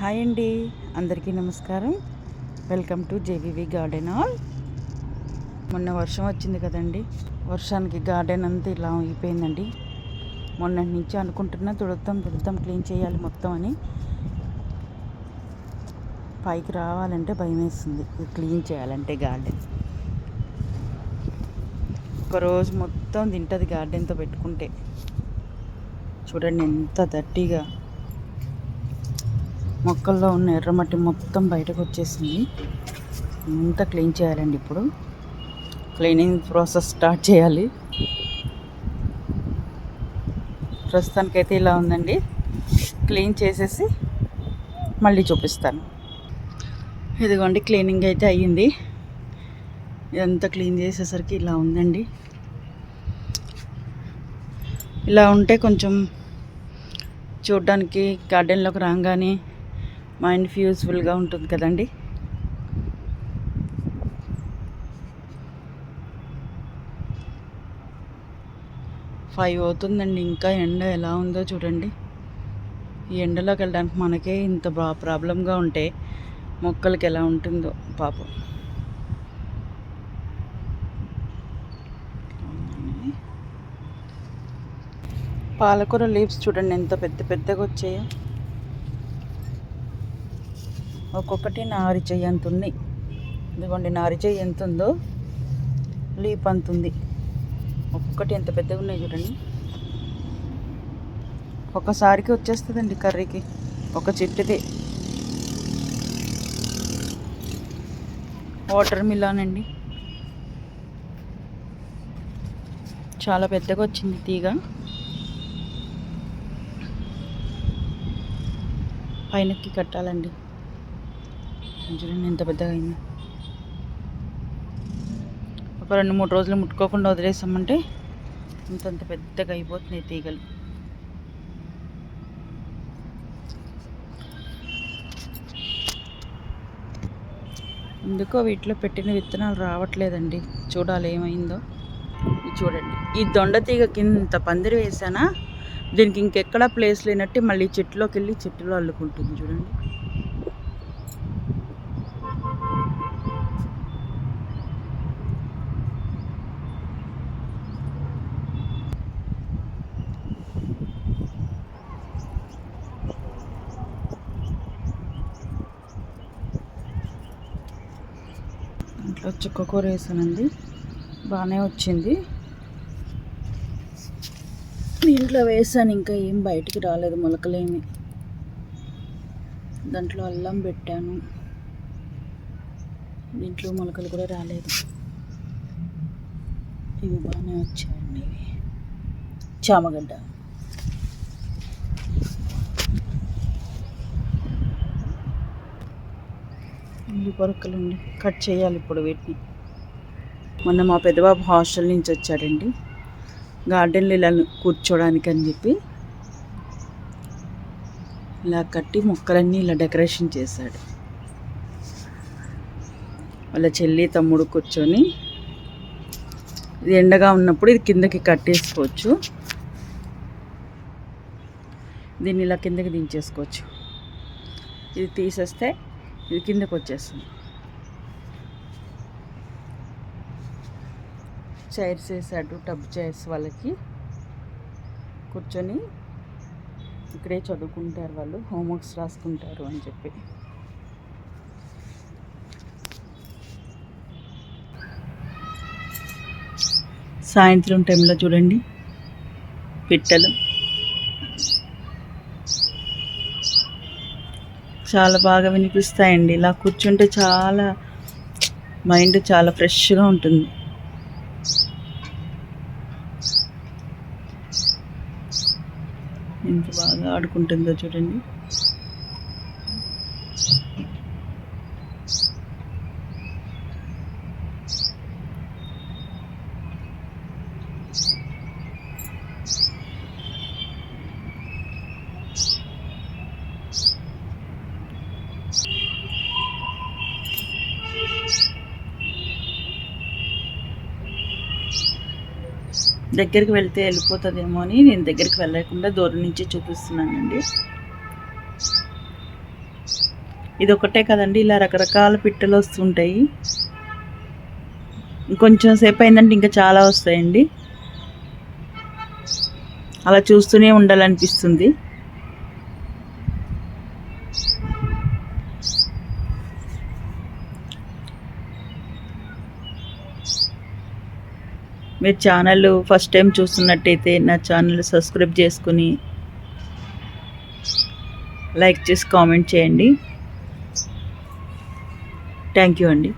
Hi అండి అందరికీ నమస్కారం. Welcome to JVV garden all. మొన్న వర్షం వచ్చింది కదండి వర్షానికి గార్డెన్ అంతా ఇలా అయిపోయిందండి. మొన్నటి నుంచి అనుకుంటున్నా తుడుద్దాం తుడుద్దాం క్లీన్ చేయాలి మొత్తం అని. పైకి రావాలంటే భయం వేస్తుంది క్లీన్ చేయాలంటే గార్డెన్. ఒకరోజు మొత్తం తింటుంది గార్డెన్తో పెట్టుకుంటే. చూడండి ఎంత దట్టిగా మొక్కల్లో ఉన్న ఎర్రమట్టి మొత్తం బయటకు వచ్చేసింది. అంతా క్లీన్ చేయాలండి ఇప్పుడు. క్లీనింగ్ ప్రాసెస్ స్టార్ట్ చేయాలి. ప్రస్తుతానికైతే ఇలా ఉందండి. క్లీన్ చేసేసి మళ్ళీ చూపిస్తాను. ఇదిగోండి క్లీనింగ్ అయితే అయ్యింది. ఇదంతా క్లీన్ చేసేసరికి ఇలా ఉందండి. ఇలా ఉంటే కొంచెం చూడడానికి గార్డెన్లోకి రాగానే మైండ్ యూస్ఫుల్గా ఉంటుంది కదండి. ఫైవ్ అవుతుందండి ఇంకా ఎండ ఎలా ఉందో చూడండి. ఈ ఎండలోకి వెళ్ళడానికి మనకే ఇంత బా ప్రాబ్లంగా ఉంటే మొక్కలకి ఎలా ఉంటుందో పాపం. పాలకూర లీవ్స్ చూడండి ఎంత పెద్ద పెద్దగా వచ్చాయో. ఒక్కొక్కటి నారి చెయ్యి ఉన్నాయి ఇదిగోండి నారి చెయ్యి ఎంత ఉందో లీప్ అంత ఉంది. ఒక్కొక్కటి ఎంత పెద్దగా ఉన్నాయి చూడండి. ఒక్కసారికి వచ్చేస్తుందండి కర్రీకి ఒక చెట్టుదే. వాటర్ మిలాన్ అండి. చాలా పెద్దగా వచ్చింది తీగ. పైనకి కట్టాలండి. చూడండి ఎంత పెద్దగా అయింది. ఒక రెండు మూడు రోజులు ముట్టుకోకుండా వదిలేసామంటే ఇంతంత పెద్దగా అయిపోతున్నాయి తీగలు. ఎందుకో వీటిలో పెట్టిన విత్తనాలు రావట్లేదండి. చూడాలి ఏమైందో. ఇది చూడండి. ఈ దొండ తీగ కింద పందిరి వేసానా? దీనికి ఇంకెక్కడా ప్లేస్ లేనట్టు మళ్ళీ చెట్టులోకి వెళ్ళి చెట్టులో అల్లుకుంటుంది చూడండి. ఇంట్లో చుక్కకూర వేసానండి. బాగానే వచ్చింది. దీంట్లో వేసాను ఇంకా ఏం బయటికి రాలేదు మొలకలేమి. దాంట్లో అల్లం పెట్టాను. దీంట్లో మొలకలు కూడా రాలేదు. ఇవి బాగానే వచ్చాయండి చామగడ్డ. ఇల్లు పొరకలండి కట్ చేయాలి ఇప్పుడు వీటిని. మొన్న మా పెద్దబాబు హాస్టల్ నుంచి వచ్చాడండి. గార్డెన్లో ఇలా కూర్చోడానికి అని చెప్పి ఇలా కట్టి మొక్కలన్నీ ఇలా డెకరేషన్ చేశాడు. వాళ్ళ చెల్లి తమ్ముడు కూర్చొని ఇది ఎండగా ఉన్నప్పుడు ఇది కిందకి కట్టేసుకోవచ్చు. దీన్ని ఇలా కిందకి దించేసుకోవచ్చు. ఇది తీసేస్తే ఇది కిందకి వచ్చేస్తుంది చైర్స్ వేసాడు టబ్ చైర్స్ వాళ్ళకి. కూర్చొని ఇక్కడే చదువుకుంటారు వాళ్ళు హోంవర్క్స్ రాసుకుంటారు అని చెప్పి. సాయంత్రం టైంలో చూడండి. పిట్టలు. చాలా బాగా వినిపిస్తాయండి. ఇలా కూర్చుంటే చాలా మైండ్ చాలా ఫ్రెష్గా ఉంటుంది. ఎంత బాగా ఆడుకుంటుందో చూడండి. దగ్గరికి వెళ్తే వెళ్ళిపోతుందేమో అని నేను దగ్గరికి వెళ్ళకుండా దూరం నుంచి చూపిస్తున్నానండి. ఇది ఒకటే కదండి ఇలా రకరకాల పిట్టలు వస్తుంటాయి. ఇంకొంచెం సేపు అయిందంటే ఇంకా చాలా వస్తాయండి. అలా చూస్తూనే ఉండాలనిపిస్తుంది. మీరు ఛానల్ ఫస్ట్ టైం చూస్తున్నట్టయితే నా ఛానల్ సబ్స్క్రైబ్ చేసుకుని లైక్ చేసి కామెంట్ చేయండి. థ్యాంక్ యూ అండి.